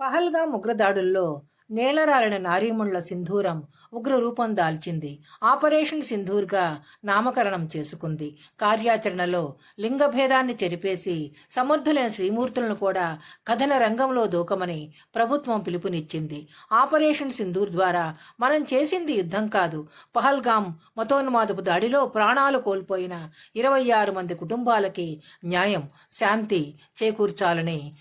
పహల్గా ఉగ్రదాడుల్లో నేలరాలిన నారీముళ్ళ సింధూరం ఉగ్ర రూపం దాల్చింది. ఆపరేషన్ సింధూర్గా నామకరణం చేసుకుంది. కార్యాచరణలో లింగభేదాన్ని చెరిపేసి సమర్థులైన శ్రీమూర్తులను కూడా కథన రంగంలో దూకమని ప్రభుత్వం పిలుపునిచ్చింది. ఆపరేషన్ సింధూర్ ద్వారా మనం చేసింది యుద్ధం కాదు. పహల్గాం మతోన్మాదపు దాడిలో ప్రాణాలు కోల్పోయిన ఇరవై ఆరు మంది కుటుంబాలకి న్యాయం శాంతి చేకూర్చాలని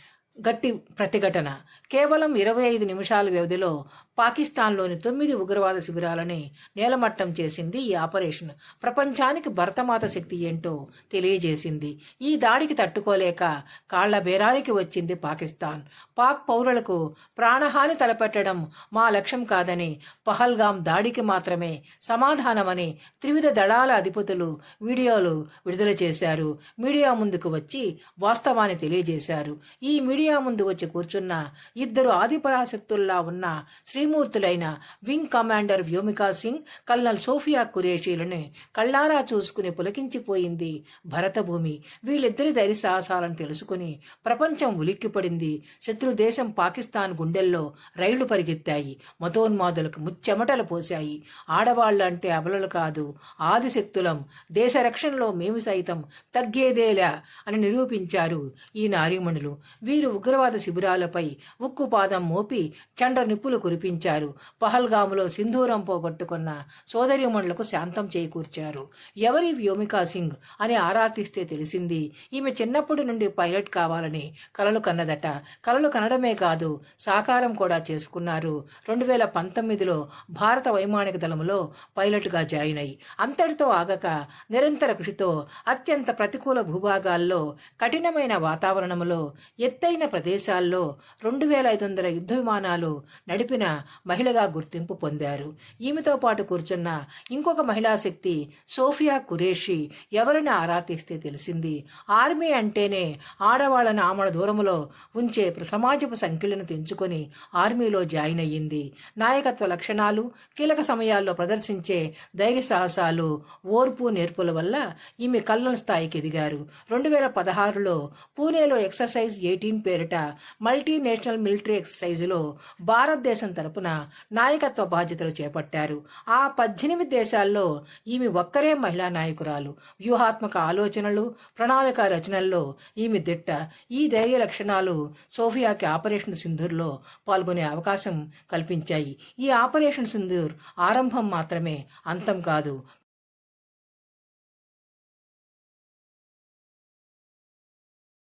గట్టి ప్రతిఘటన. కేవలం ఇరవై ఐదు నిమిషాల వ్యవధిలో పాకిస్తాన్లోని తొమ్మిది ఉగ్రవాద శిబిరాలని నేలమట్టం చేసింది ఈ ఆపరేషన్. ప్రపంచానికి భరతమాత శక్తి ఏంటో తెలియజేసింది. ఈ దాడికి తట్టుకోలేక కాళ్ళ బేరానికి వచ్చింది పాకిస్తాన్. పాక్ పౌరులకు ప్రాణహాని తలపెట్టడం మా లక్ష్యం కాదని పహల్గాం దాడికి మాత్రమే సమాధానమని త్రివిధ దళాల అధిపతులు వీడియోలు విడుదల చేశారు. మీడియా ముందుకు వచ్చి వాస్తవాన్ని తెలియజేశారు. ఈ మీడియా ముందు వచ్చి కూర్చున్న ఇద్దరు ఆదిపరాశక్తుల్లా ఉన్న శ్రీమూర్తులైన wing commander Vyomika Singh colonel Sofia కురేషీలను కళ్ళారా చూసుకుని పులకించిపోయింది భరతభూమి. వీళ్ళిద్దరి ధైర్య సాహసాలను తెలుసుకుని ప్రపంచం ఉలిక్కిపడింది. శత్రు దేశం పాకిస్తాన్ గుండెల్లో రైళ్ళు పరిగెత్తాయి. మతోన్మాదులకు ముచ్చెమటలు పోశాయి. ఆడవాళ్ళు అంటే అబలలు కాదు ఆదిశక్తులం. దేశ రక్షణలో మేము సైతం తగ్గేదేలా అని నిరూపించారు ఈ నారీమణులు. వీరు ఉగ్రవాద శిబిరాలపై ఉక్కుపాదం మోపి చండ్ర నిప్పులు కురిపించారు. పహల్గాములో సింధూరం పోగొట్టుకున్న సోదరిమణులకు శాంతం చేకూర్చారు. ఎవరి వ్యోమికా సింగ్ అని ఆరాధిస్తే తెలిసింది ఈమె చిన్నప్పటి నుండి పైలట్ కావాలని కలలు కన్నదట. కలలు కనడమే కాదు సాకారం కూడా చేసుకున్నారు. రెండు వేల పంతొమ్మిదిలో భారత వైమానిక దళంలో పైలట్గా జాయిన్ అయి అంతటితో ఆగక నిరంతర కృషితో అత్యంత ప్రతికూల భూభాగాల్లో కఠినమైన వాతావరణంలో ఎత్తైన ప్రదేశాల్లో రెండు వేల ఐదు వందల యుద్ధ విమానాలు నడిపిన మహిళగా గుర్తింపు పొందారు. ఈమెతో పాటు కూర్చున్న ఇంకొక మహిళా శక్తి సోఫియా కురేషి ఎవరిని ఆరా తీస్తే తెలిసింది? ఆర్మీ అంటేనే ఆడవాళ్ళని ఆమడ దూరంలో ఉంచే సమాజపు సంఖ్యలను తెంచుకొని ఆర్మీలో జాయిన్ అయ్యింది. నాయకత్వ లక్షణాలు కీలక సమయాల్లో ప్రదర్శించే ధైర్య సాహసాలు ఓర్పు నేర్పుల వల్ల ఈమె కళ్ళన స్థాయికి ఎదిగారు. రెండు వేల పదహారులో పూణేలో ఎక్సర్సైజ్ ఎయిటీన్ పేరిట మల్టీనేషనల్ మిలిటరీ ఎక్సర్సైజులో భారతదేశం తరపున నాయకత్వ బాధ్యతలు చేపట్టారు. ఆ పద్దెనిమిది దేశాల్లో ఈమె ఒక్కరే మహిళా నాయకురాలు. వ్యూహాత్మక ఆలోచనలు ప్రణాళిక రచనల్లో ఈమె దిట్ట. ఈ ధైర్య లక్షణాలు సోఫియాకి ఆపరేషన్ సింధూర్లో పాల్గొనే అవకాశం కల్పించాయి. ఈ ఆపరేషన్ సింధూర్ ఆరంభం మాత్రమే అంతం కాదు.